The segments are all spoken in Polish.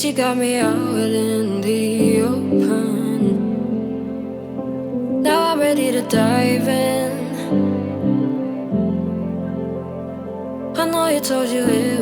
Since you got me out in the open, now I'm ready to dive in. I know you told you it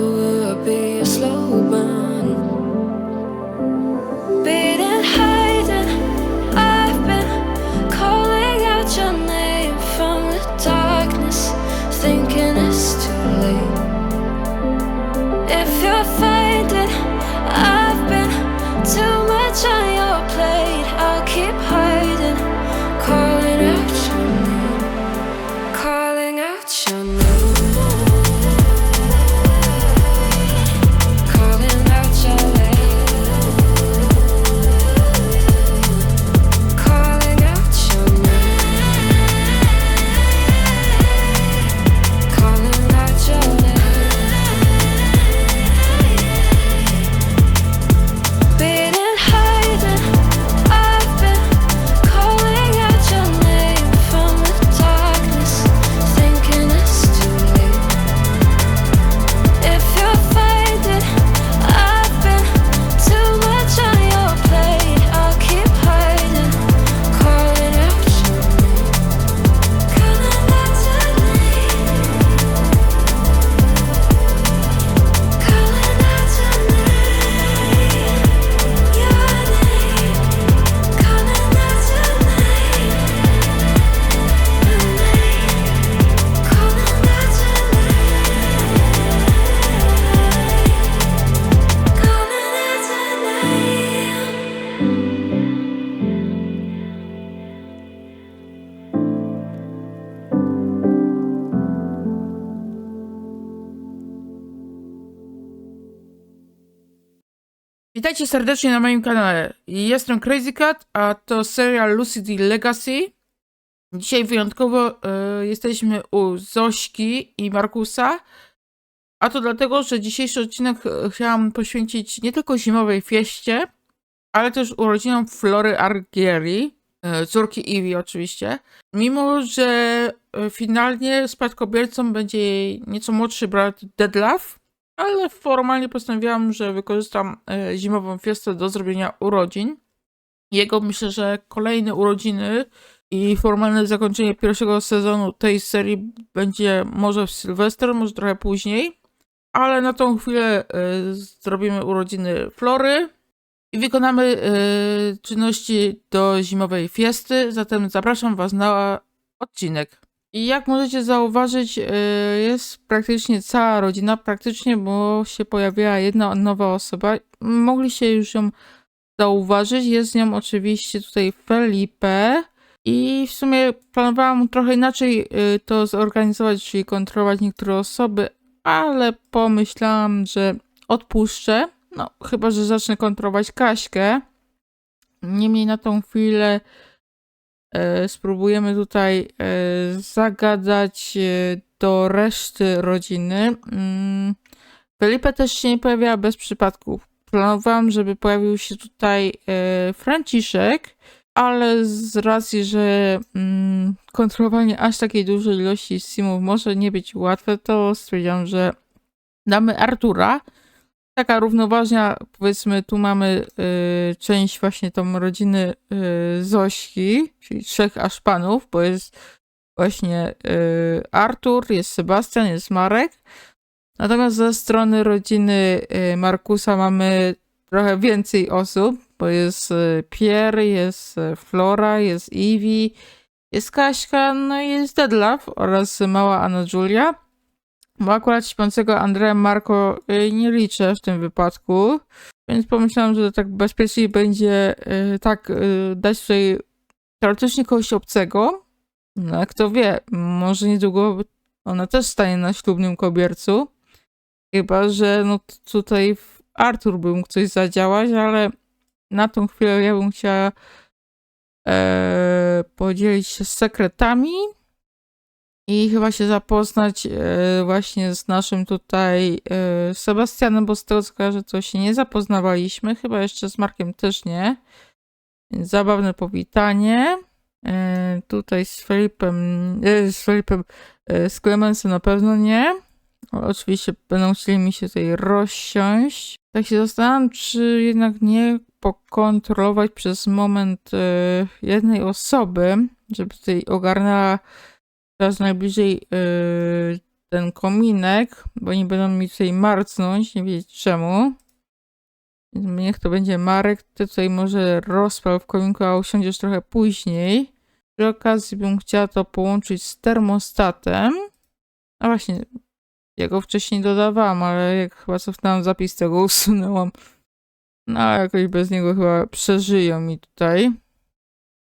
Witajcie serdecznie na moim kanale. Jestem Crazy Cat, a to serial Lucidity Legacy. Dzisiaj wyjątkowo e, jesteśmy u Zośki i Markusa. A to dlatego, że dzisiejszy odcinek e, chciałam poświęcić nie tylko zimowej fieście, ale też urodzinom Flory Argieri, e, córki Iwi oczywiście. Mimo, że finalnie spadkobiercą będzie jej nieco młodszy brat Deadlove, ale formalnie postanowiłam, że wykorzystam e, zimową fiestę do zrobienia urodzin. Jego myślę, że kolejne urodziny i formalne zakończenie pierwszego sezonu tej serii będzie może w Sylwester, może trochę później, ale na tą chwilę e, zrobimy urodziny Flory i wykonamy e, czynności do zimowej fiesty, zatem zapraszam Was na odcinek. I jak możecie zauważyć, y, jest praktycznie cała rodzina, praktycznie, bo się pojawiła jedna nowa osoba. Mogliście już ją zauważyć. Jest z nią oczywiście tutaj Felipe. I w sumie planowałam trochę inaczej y, to zorganizować, czyli kontrolować niektóre osoby, ale pomyślałam, że odpuszczę. No, chyba, że zacznę kontrolować Kaśkę. Niemniej na tą chwilę spróbujemy tutaj e, zagadać e, do reszty rodziny. Mm, Felipe też się nie pojawiała bez przypadków. Planowałam, żeby pojawił się tutaj e, Franciszek, ale z racji, że mm, kontrolowanie aż takiej dużej ilości simów może nie być łatwe, to stwierdziłam, że damy Artura. Taka równoważnia, powiedzmy, tu mamy y, część właśnie tą rodziny y, Zośki, czyli trzech aż panów, bo jest właśnie y, Artur, jest Sebastian, jest Marek. Natomiast ze strony rodziny y, Markusa mamy trochę więcej osób, bo jest y, Pierre, jest y, Flora, jest Ivy, jest Kaśka, no i jest Deadlove oraz mała Anna Julia. Bo akurat śpiącego Andrea Marco y, nie liczę w tym wypadku, więc pomyślałam, że tak bezpieczniej będzie y, tak y, dać tutaj teoretycznie kogoś obcego. No, kto wie, może niedługo ona też stanie na ślubnym kobiercu. Chyba, że no tutaj w Artur by mógł coś zadziałać, ale na tą chwilę ja bym chciała e, podzielić się sekretami i chyba się zapoznać e, właśnie z naszym tutaj e, Sebastianem, bo z tego co kojarzę, to się nie zapoznawaliśmy, chyba jeszcze z Markiem też nie. Więc zabawne powitanie. E, tutaj z Felipem, e, z Felipem, e, z Clemensem na pewno nie. Oczywiście będą chcieli mi się tutaj rozsiąść. Tak się zastanawiam, czy jednak nie pokontrolować przez moment jednej osoby, żeby tutaj ogarnęła teraz najbliżej e, ten kominek, bo nie będą mi tutaj marcnąć, nie wiedzieć czemu. Niech to będzie Marek, ty tutaj może rozpal w kominku, a usiądziesz trochę później. Przy okazji bym chciała to połączyć z termostatem. A właśnie, ja go wcześniej dodawałam, ale jak chyba cofnęłam zapis, to go usunęłam. No, jakoś bez niego chyba przeżyją mi tutaj.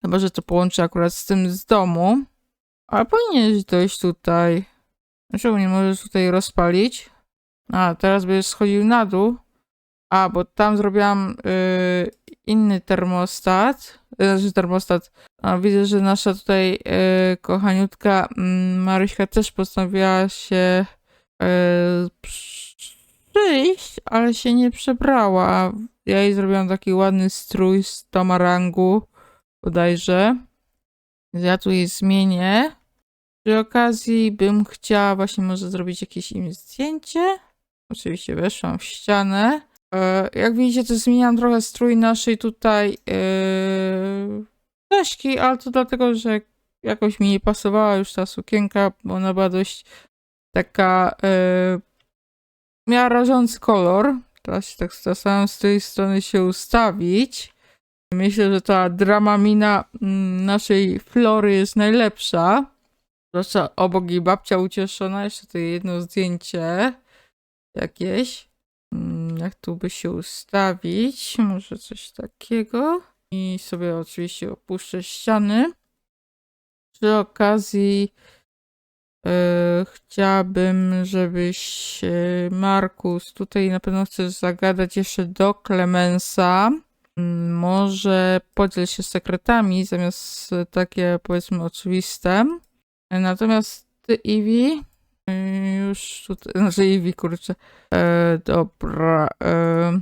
Chyba, że to połączę akurat z tym z domu. Ale powinieneś dojść tutaj. Czemu nie możesz tutaj rozpalić? A, teraz będziesz schodził na dół. A, bo tam zrobiłam y, inny termostat. y, Znaczy termostat. A, widzę, że nasza tutaj y, kochaniutka mm, Maryśka też postanowiła się y, przyjść, ale się nie przebrała. Ja jej zrobiłam taki ładny strój z tomarangu bodajże. Ja tu jej zmienię. Przy okazji bym chciała właśnie może zrobić jakieś im zdjęcie. Oczywiście weszłam w ścianę. E, jak widzicie, to zmieniam trochę strój naszej tutaj yy, Kaśki, ale to dlatego, że jakoś mi nie pasowała już ta sukienka, bo ona była dość taka yy, miała rażący kolor. Teraz się tak zastanawiam z tej strony się ustawić. Myślę, że ta dramamina mm, naszej Flory jest najlepsza. Zwłaszcza obok jej babcia ucieszona. Jeszcze tutaj jedno zdjęcie jakieś. Mm, Jak tu by się ustawić? Może coś takiego. I sobie oczywiście opuszczę ściany. Przy okazji e, chciałabym, żebyś e, Markus tutaj na pewno chcesz zagadać jeszcze do Clemensa. Mm, Może podziel się sekretami zamiast e, takie powiedzmy oczywiste. Natomiast ty, Iwi, e, już tutaj, znaczy Iwi, kurczę. E, dobra. E,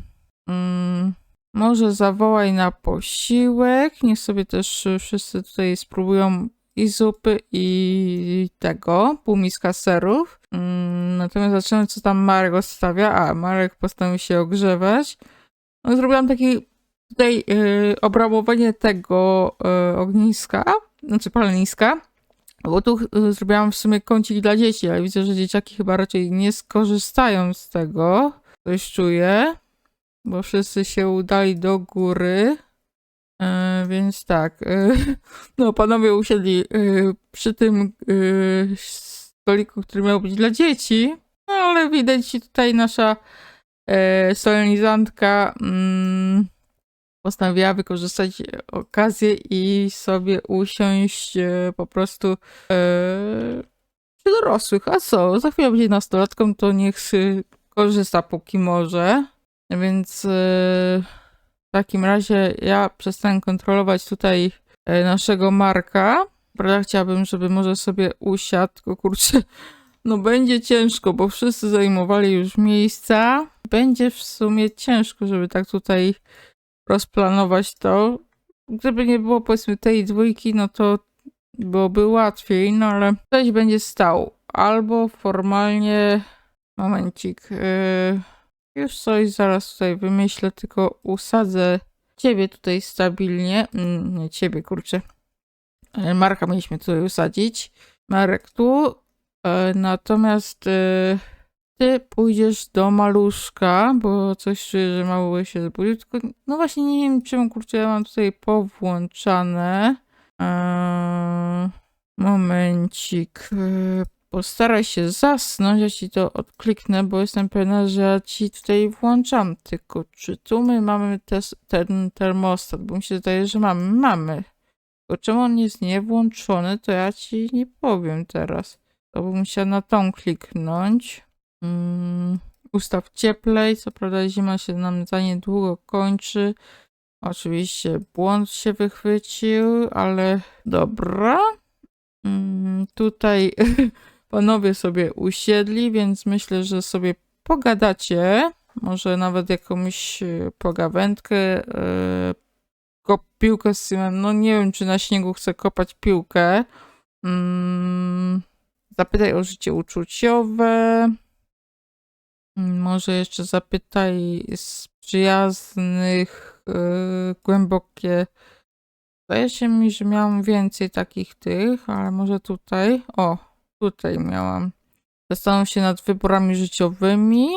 mm, może zawołaj na posiłek. Niech sobie też wszyscy tutaj spróbują i zupy, i tego, półmiska serów. Mm, natomiast zaczynamy, co tam Marek odstawia. A, Marek postanowił się ogrzewać. No, zrobiłam taki tutaj y, obramowanie tego y, ogniska, znaczy paleniska, bo tu y, zrobiłam w sumie kącik dla dzieci, ale widzę, że dzieciaki chyba raczej nie skorzystają z tego. Coś czuję, bo wszyscy się udali do góry. E, więc tak, e, no panowie usiedli e, przy tym stoliku, który miał być dla dzieci, no ale widać tutaj nasza solenizantka mm, postanowiła wykorzystać okazję i sobie usiąść e, po prostu e, przy dorosłych. A co, za chwilę będzie nastolatką, to niech korzysta póki może. Więc e, w takim razie ja przestanę kontrolować tutaj e, naszego Marka. Prawda, chciałabym, żeby może sobie usiadł, tylko kurczę, no będzie ciężko, bo wszyscy zajmowali już miejsca. Będzie w sumie ciężko, żeby tak tutaj rozplanować to. Gdyby nie było powiedzmy tej dwójki, no to byłoby łatwiej, no ale ktoś będzie stał. Albo formalnie, momencik, yy, już coś zaraz tutaj wymyślę, tylko usadzę ciebie tutaj stabilnie. Mm, Nie ciebie, kurczę. E, Marka mieliśmy tutaj usadzić. Marek tu. E, Natomiast e, ty pójdziesz do maluszka, bo coś czuję, że mały się zbudził. Tylko no właśnie nie wiem, czemu kurczę ja mam tutaj powłączane. Eee, momencik. Eee, Postaraj się zasnąć, ja ci to odkliknę, bo jestem pewna, że ja ci tutaj włączam. Tylko czy tu my mamy tes- ten termostat? Bo mi się zdaje, że mamy. Mamy. Tylko czemu on jest niewłączony, to ja ci nie powiem teraz. To bym musiała na tą kliknąć. Mm, ustaw cieplej. Co prawda zima się nam za niedługo kończy. Oczywiście błąd się wychwycił, ale dobra. Mm, tutaj panowie sobie usiedli, więc myślę, że sobie pogadacie. Może nawet jakąś e, pogawędkę. e, piłkę z Simem. No nie wiem, czy na śniegu chce kopać piłkę. Mm, zapytaj o życie uczuciowe. Może jeszcze zapytaj z przyjaznych, yy, głębokie. Zdaje się mi, że miałam więcej takich tych, ale może tutaj. O, tutaj miałam. Zastanów się nad wyborami życiowymi.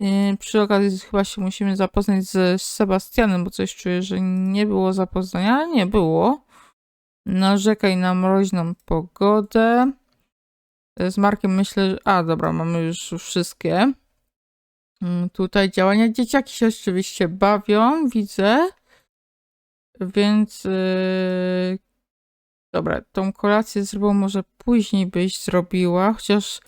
Yy, przy okazji chyba się musimy zapoznać z Sebastianem, bo coś czuję, że nie było zapoznania, ale nie było. Narzekaj na mroźną pogodę. Z Markiem myślę, że... A, dobra, mamy już wszystkie. Mm, Tutaj działania. Dzieciaki się oczywiście bawią, widzę. Więc yy... dobra, tą kolację zrobią może później byś zrobiła, chociaż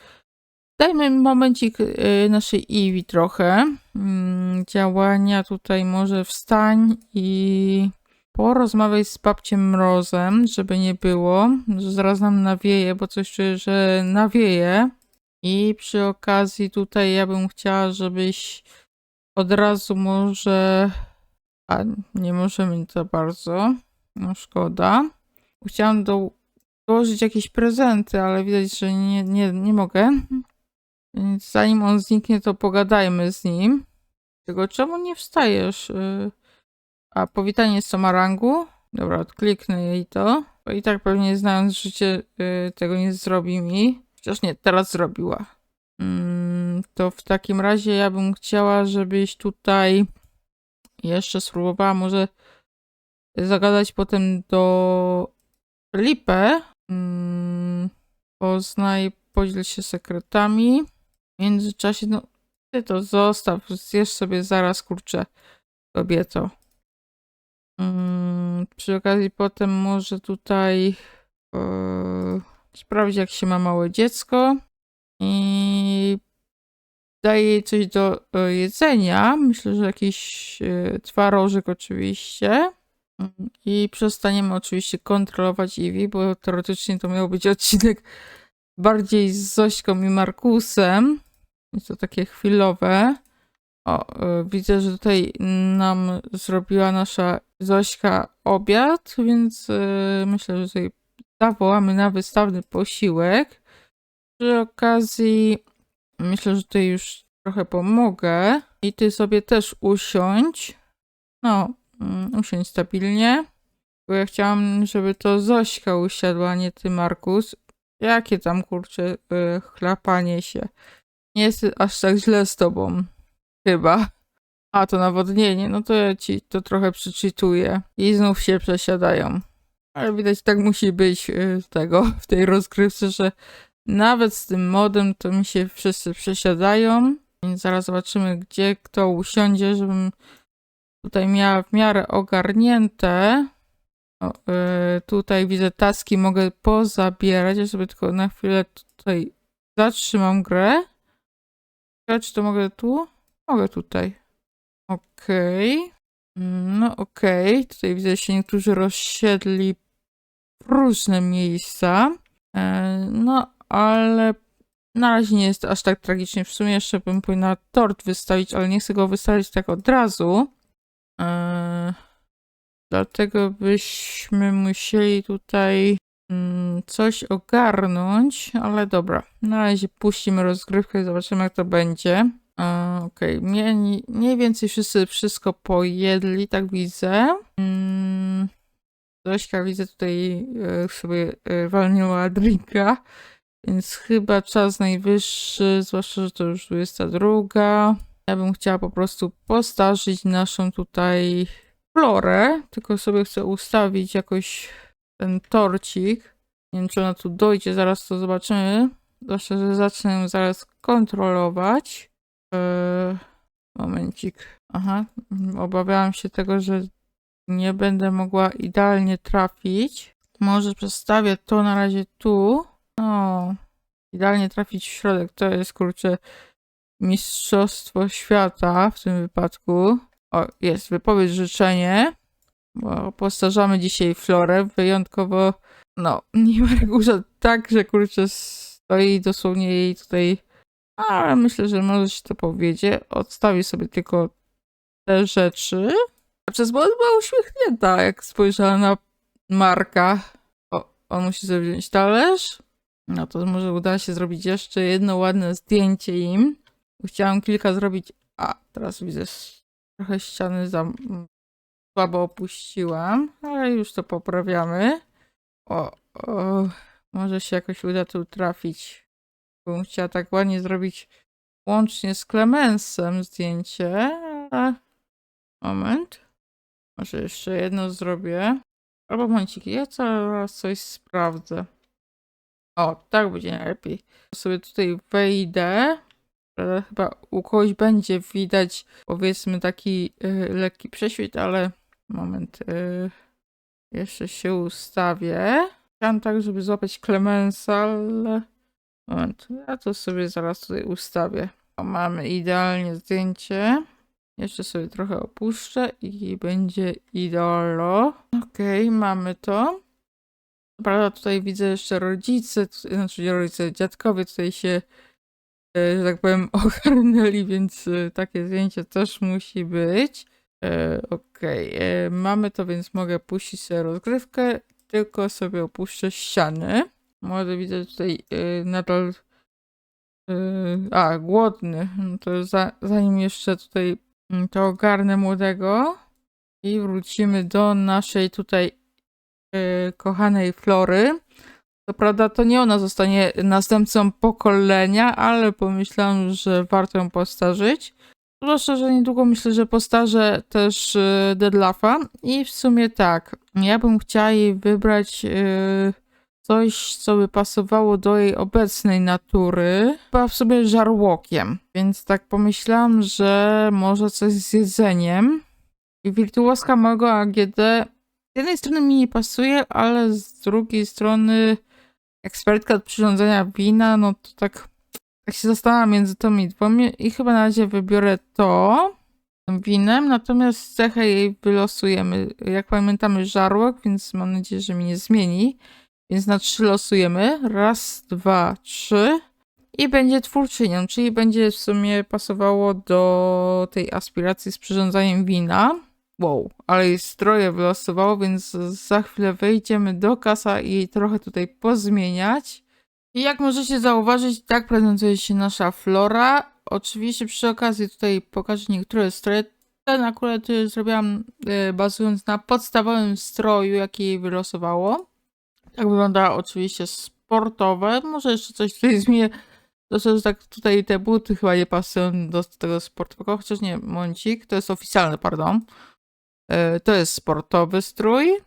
dajmy momencik yy, naszej Iwi trochę. Mm, Działania tutaj może wstań i porozmawiaj z babciem Mrozem, żeby nie było, że zaraz nam nawieje, bo coś czuję, że nawieje. I przy okazji tutaj ja bym chciała, żebyś od razu może. A nie możemy za bardzo. No szkoda. Chciałam do... dołożyć jakieś prezenty, ale widać, że nie, nie, nie mogę. Więc zanim on zniknie, to pogadajmy z nim. Tylko czemu nie wstajesz? Y, A powitanie z Somarangu? Dobra, odkliknę jej to. Bo i tak pewnie znając życie y, tego nie zrobi mi. Chociaż nie, teraz zrobiła. Mm, to w takim razie ja bym chciała, żebyś tutaj jeszcze spróbowała może zagadać potem do Felipe. Mm, poznaj, podziel się sekretami. W międzyczasie, no ty to zostaw, zjesz sobie zaraz, kurczę, kobieto. Mm, przy okazji potem może tutaj e, sprawdzić, jak się ma małe dziecko i daje jej coś do e, jedzenia. Myślę, że jakiś e, twarożek oczywiście. Mm, I przestaniemy oczywiście kontrolować Iwi, bo teoretycznie to miał być odcinek bardziej z Zośką i Markusem. Jest to takie chwilowe. O, e, widzę, że tutaj nam zrobiła nasza Zośka obiad, więc e, myślę, że tutaj zawołamy na wystawny posiłek. Przy okazji myślę, że tutaj już trochę pomogę. I ty sobie też usiądź. No, mm, usiądź stabilnie. Bo ja chciałam, żeby to Zośka usiadła, nie ty, Markus. Jakie tam, kurczę, y, chlapanie się. Nie jest aż tak źle z tobą. Chyba. A, to nawodnienie. No to ja ci to trochę przeczytuję. I znów się przesiadają. Ale widać, tak musi być y, tego, w tej rozgrywce, że nawet z tym modem to mi się wszyscy przesiadają. Więc zaraz zobaczymy, gdzie kto usiądzie, żebym tutaj miała w miarę ogarnięte. O, y, tutaj widzę taski, mogę pozabierać. Ja sobie tylko na chwilę tutaj zatrzymam grę. Czy to mogę tu? Mogę tutaj. Okej. Mm, No okej, tutaj widzę, że się niektórzy rozsiedli w różne miejsca. E, No, ale na razie nie jest aż tak tragicznie. W sumie jeszcze bym powinna tort wystawić, ale nie chcę go wystawić tak od razu. E, Dlatego byśmy musieli tutaj mm, coś ogarnąć, ale dobra. Na razie puścimy rozgrywkę i zobaczymy, jak to będzie. Okej, mniej, mniej więcej wszyscy wszystko pojedli, tak widzę. Mm, Zośka widzę tutaj e, sobie e, walniła drinka, więc chyba czas najwyższy, zwłaszcza, że to już 22. Ja bym chciała po prostu postarzyć naszą tutaj florę, tylko sobie chcę ustawić jakoś ten torcik. Nie wiem, czy ona tu dojdzie, zaraz to zobaczymy. Zwłaszcza, że zacznę zaraz kontrolować. Eee, momencik. Aha, obawiałam się tego, że nie będę mogła idealnie trafić. Może przestawię to na razie tu. O, idealnie trafić w środek. To jest kurczę mistrzostwo świata w tym wypadku. O, jest wypowiedź życzenie. Bo postarzamy dzisiaj Florę. Wyjątkowo, no, nie ma tak, że kurczę stoi dosłownie jej tutaj. Ale myślę, że może się to powiedzie. Odstawię sobie tylko te rzeczy. A przez moment była uśmiechnięta, jak spojrzała na Marka. O, on musi sobie wziąć talerz. No to może uda się zrobić jeszcze jedno ładne zdjęcie im. Chciałam kilka zrobić. A, teraz widzę trochę ściany za słabo opuściłam, ale już to poprawiamy. O, o, może się jakoś uda tu trafić. Bym chciała tak ładnie zrobić łącznie z Clemensem zdjęcie. Moment. Może jeszcze jedno zrobię. Albo momencik, ja zaraz coś sprawdzę. O, tak będzie najlepiej. Sobie tutaj wejdę. Chyba u kogoś będzie widać, powiedzmy, taki y, lekki prześwit, ale moment. Y, jeszcze się ustawię. Chciałam tak, żeby złapać Clemensa, ale moment. Ja to sobie zaraz tutaj ustawię. O, mamy idealnie zdjęcie. Jeszcze sobie trochę opuszczę i będzie idealno. Okej, mamy to. Prawda, tutaj widzę jeszcze rodzice, znaczy rodzice, dziadkowie tutaj się, e, że tak powiem, ogarnęli, więc e, takie zdjęcie też musi być. E, Okej, e, mamy to, więc mogę puścić sobie rozgrywkę, tylko sobie opuszczę ściany. Młody widzę tutaj e, nadal e, a, głodny. No to za, zanim jeszcze tutaj mm, to ogarnę młodego i wrócimy do naszej tutaj e, kochanej Flory. Co prawda to nie ona zostanie następcą pokolenia, ale pomyślałam, że warto ją postarzyć. Zwłaszcza, że niedługo myślę, że postarzę też e, Deadlaffa i w sumie tak, ja bym chciała jej wybrać e, coś, co by pasowało do jej obecnej natury. Chyba w sobie żarłokiem, więc tak pomyślałam, że może coś z jedzeniem. I wirtuoska małego AGD z jednej strony mi nie pasuje, ale z drugiej strony ekspertka od przyrządzenia wina, no to tak, tak się zastanawiam między tymi dwoma i chyba na razie wybiorę to winem, natomiast cechę jej wylosujemy. Jak pamiętamy żarłok, więc mam nadzieję, że mi nie zmieni. Więc na trzy losujemy. Raz, dwa, trzy. I będzie twórczynią, czyli będzie w sumie pasowało do tej aspiracji z przyrządzaniem wina. Wow, ale jej stroje wylosowało, więc za chwilę wejdziemy do kasa i trochę tutaj pozmieniać. I jak możecie zauważyć, tak prezentuje się nasza flora. Oczywiście przy okazji tutaj pokażę niektóre stroje. Ten akurat y, zrobiłam y, bazując na podstawowym stroju, jaki jej wylosowało. Tak wygląda oczywiście sportowe. Może jeszcze coś tutaj zmienię. To, że tak tutaj te buty chyba nie pasują do tego sportowego, chociaż nie, momencik, to jest oficjalny, pardon. E, To jest sportowy strój.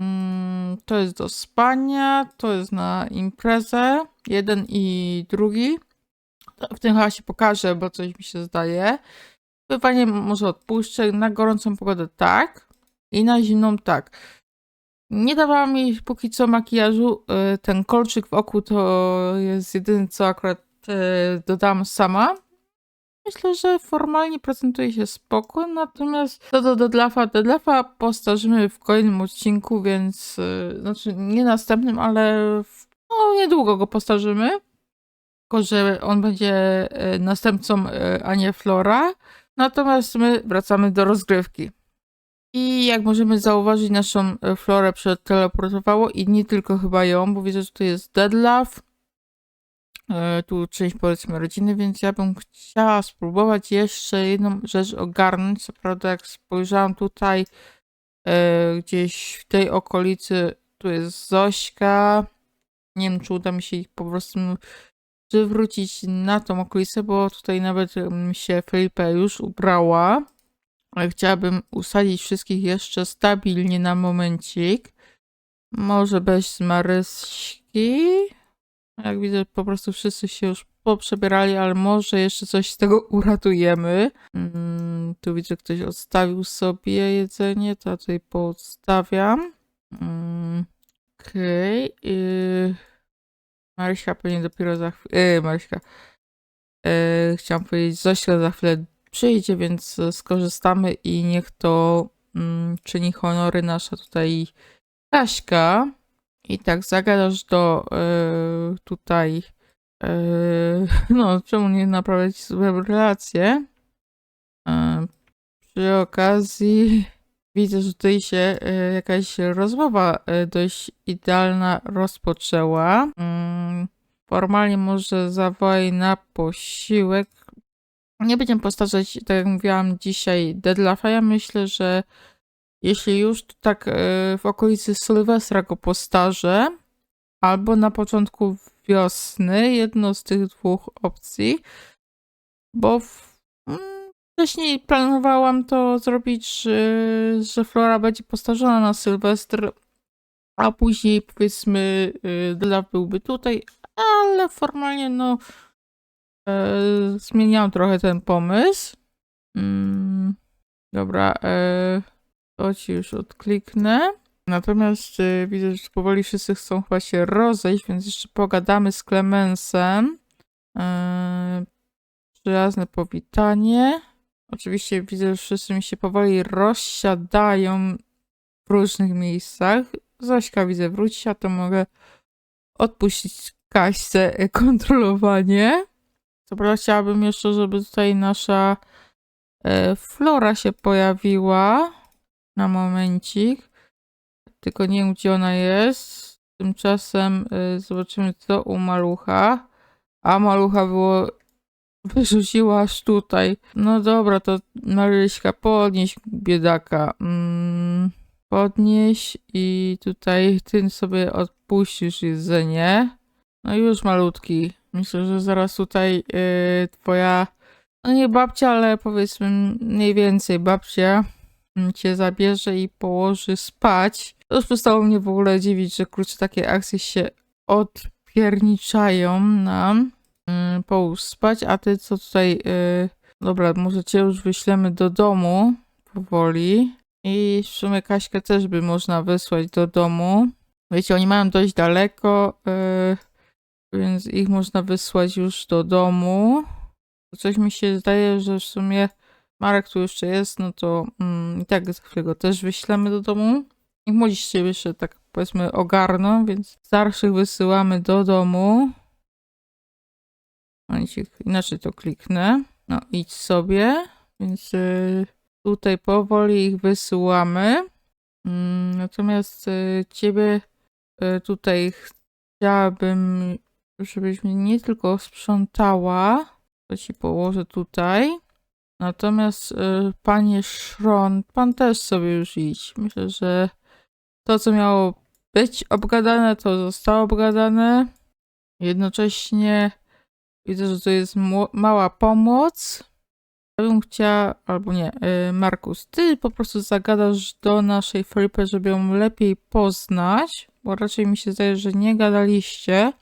Mm, To jest do spania, to jest na imprezę. Jeden i drugi. W tym chyba się pokaże, bo coś mi się zdaje. Pływanie może odpuszczę. Na gorącą pogodę tak. I na zimną tak. Nie dawałam jej póki co makijażu. E, Ten kolczyk w oku to jest jedyny, co akurat e, dodam sama. myślę, że formalnie prezentuje się spoko, natomiast co do Deadlafa, Deadlafa postarzymy w kolejnym odcinku, więc y, znaczy nie następnym, ale w, no niedługo go postarzymy. Tylko, że on będzie następcą, a nie Flora. Natomiast my wracamy do rozgrywki. I jak możemy zauważyć, naszą e, florę przeteleportowało i nie tylko chyba ją, bo widzę, że tu jest Deadlaw. E, Tu część powiedzmy rodziny, więc ja bym chciała spróbować jeszcze jedną rzecz ogarnąć. Co prawda, jak spojrzałam tutaj e, gdzieś w tej okolicy, tu jest Zośka. Nie wiem, czy uda mi się ich po prostu przywrócić na tą okolicę, bo tutaj nawet mm, się Felipe już ubrała. Chciałabym usadzić wszystkich jeszcze stabilnie na momencik. Może bez Maryśki. Jak widzę, po prostu wszyscy się już poprzebierali, ale może jeszcze coś z tego uratujemy. Mm, tu widzę, ktoś odstawił sobie jedzenie, to ja tutaj poodstawiam. Mm, Okej. Okay. Maryśka pewnie dopiero za chwilę. Yy, Maryśka. Yy, chciałam powiedzieć, Zośka za chwilę przyjdzie, więc skorzystamy i niech to mm, czyni honory nasza tutaj Kaśka. I tak zagadasz do e, tutaj e, no, czemu nie naprawiać sobie relacje? E, przy okazji widzę, że tutaj się jakaś rozmowa dość idealna rozpoczęła. Mm, formalnie może zawołaj na posiłek, nie będziemy postarzać, tak jak mówiłam dzisiaj, Deadlafa. Ja myślę, że jeśli już, to tak e, w okolicy Sylwestra go postarzę, albo na początku wiosny, jedno z tych dwóch opcji, bo w, mm, wcześniej planowałam to zrobić, że, że Flora będzie postarzona na Sylwestr, a później powiedzmy y, Deadlaf byłby tutaj, ale formalnie no E, zmieniałam trochę ten pomysł. Mm, dobra, e, to ci już odkliknę. Natomiast e, widzę, że powoli wszyscy chcą chyba się rozejść, więc jeszcze pogadamy z Clemensem. E, przyjazne powitanie. Oczywiście widzę, że wszyscy mi się powoli rozsiadają w różnych miejscach. Zośka widzę wróci, a to mogę odpuścić Kaśce kontrolowanie. Co prawda chciałabym jeszcze, żeby tutaj nasza e, Flora się pojawiła na momencik. Tylko nie wiem, gdzie ona jest. Tymczasem e, zobaczymy, co u malucha. A malucha było... Wyrzuciła aż tutaj. No dobra, to Maryśka, podnieś biedaka. Mm, podnieś i tutaj ty sobie odpuścisz jedzenie. No już malutki. Myślę, że zaraz tutaj yy, twoja, no nie babcia, ale powiedzmy mniej więcej babcia mm, cię zabierze i położy spać. To już przestało mnie w ogóle dziwić, że kurczę takie akcje się odpierniczają nam. Yy, połóż spać, a ty co tutaj, yy, dobra, może cię już wyślemy do domu powoli. I w sumie Kaśkę też by można wysłać do domu. Wiecie, oni mają dość daleko. Yy, więc ich można wysłać już do domu. Coś mi się zdaje, że w sumie Marek tu jeszcze jest, no to mm, i tak za chwilę go też wyślemy do domu. Niech młodzi się jeszcze tak powiedzmy ogarną, więc starszych wysyłamy do domu. Inaczej to kliknę. No idź sobie, więc y, tutaj powoli ich wysyłamy. Mm, natomiast y, ciebie y, tutaj chciałabym żebyś mnie nie tylko sprzątała, to ci położę tutaj. Natomiast y, panie Szron, pan też sobie już idź. Myślę, że to, co miało być obgadane, to zostało obgadane. Jednocześnie widzę, że to jest mała pomoc. Ja bym chciała, albo nie, y, Markus, ty po prostu zagadasz do naszej Felipe, żeby ją lepiej poznać, bo raczej mi się zdaje, że nie gadaliście.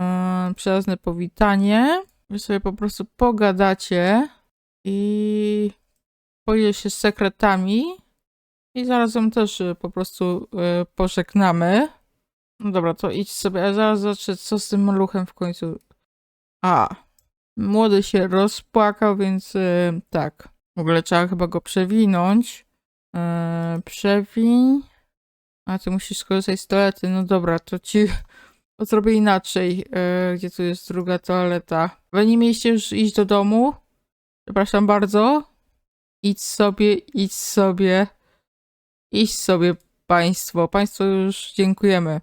Yy, przyjazne powitanie. Wy sobie po prostu pogadacie i pojedziesz się z sekretami i zaraz ją też y, po prostu y, pożegnamy. No dobra, to idź sobie, a zaraz zobaczę, co z tym maluchem w końcu. A, Młody się rozpłakał, więc e, tak. W ogóle trzeba chyba go przewinąć. E, przewiń. A ty musisz skorzystać z toalety. No dobra, to ci zrobię inaczej. E, gdzie tu jest druga toaleta? Wy nie mieliście już iść do domu? Przepraszam bardzo. Idź sobie, idź sobie. Idź sobie, państwo. Państwu już dziękujemy.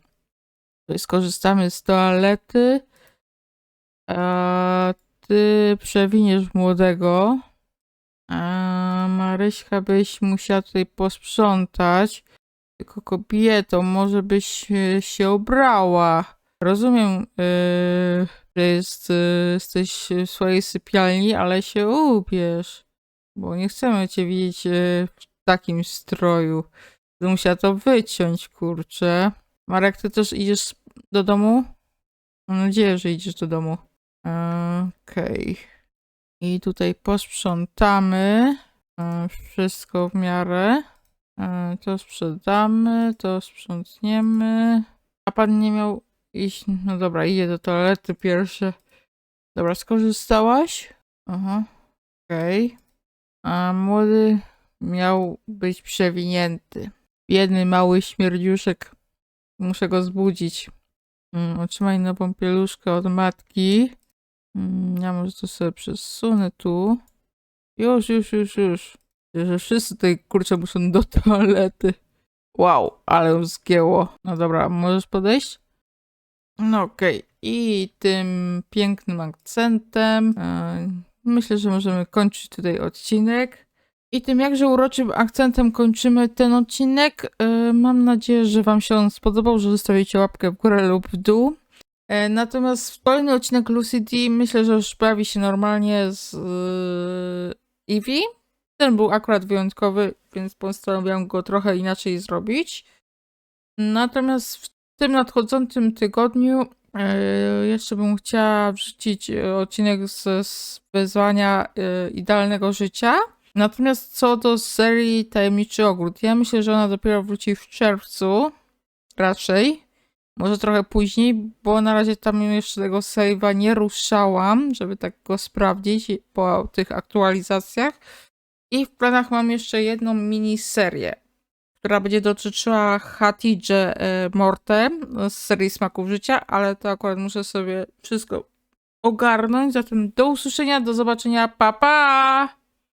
Tutaj skorzystamy z toalety. A ty przewiniesz młodego. A Maryśka byś musiała tutaj posprzątać. Tylko kobieto, może byś się ubrała. Rozumiem, yy, że jest, yy, jesteś w swojej sypialni, ale się ubierz. Bo nie chcemy cię widzieć yy, w takim stroju. Będę musiała to wyciąć, kurczę. Marek, ty też idziesz do domu? Mam nadzieję, że idziesz do domu. Okej. I tutaj posprzątamy. E, Wszystko w miarę. E, To sprzedamy, to sprzątniemy. A pan nie miał iść. No dobra, idzie do toalety pierwsze. Dobra, skorzystałaś? Aha. Okej. A młody miał być przewinięty. Biedny mały śmierdziuszek. Muszę go zbudzić. Mm, otrzymaj nową pieluszkę od matki. Mm, Ja może to sobie przesunę tu. Już, już, już, już. Że wszyscy tutaj kurczę muszą do toalety. Wow, ale zgięło. No dobra, możesz podejść? No okej. I tym pięknym akcentem e, myślę, że możemy kończyć tutaj odcinek. I tym jakże uroczym akcentem kończymy ten odcinek. E, mam nadzieję, że Wam się on spodobał, że zostawicie łapkę w górę lub w dół. E, Natomiast kolejny odcinek Lucy D myślę, że już bawi się normalnie z e, Eevee. Ten był akurat wyjątkowy, więc postanowiłam go trochę inaczej zrobić. Natomiast w tym nadchodzącym tygodniu e, jeszcze bym chciała wrzucić odcinek z, z wyzwania e, idealnego życia. Natomiast co do serii Tajemniczy Ogród, ja myślę, że ona dopiero wróci w czerwcu. Raczej. Może trochę później, bo na razie tam jeszcze tego save'a nie ruszałam, żeby tak go sprawdzić po tych aktualizacjach. I w planach mam jeszcze jedną miniserię, która będzie dotyczyła Hatidże Morte z serii Smaków Życia, ale to akurat muszę sobie wszystko ogarnąć. Zatem do usłyszenia, do zobaczenia, pa pa!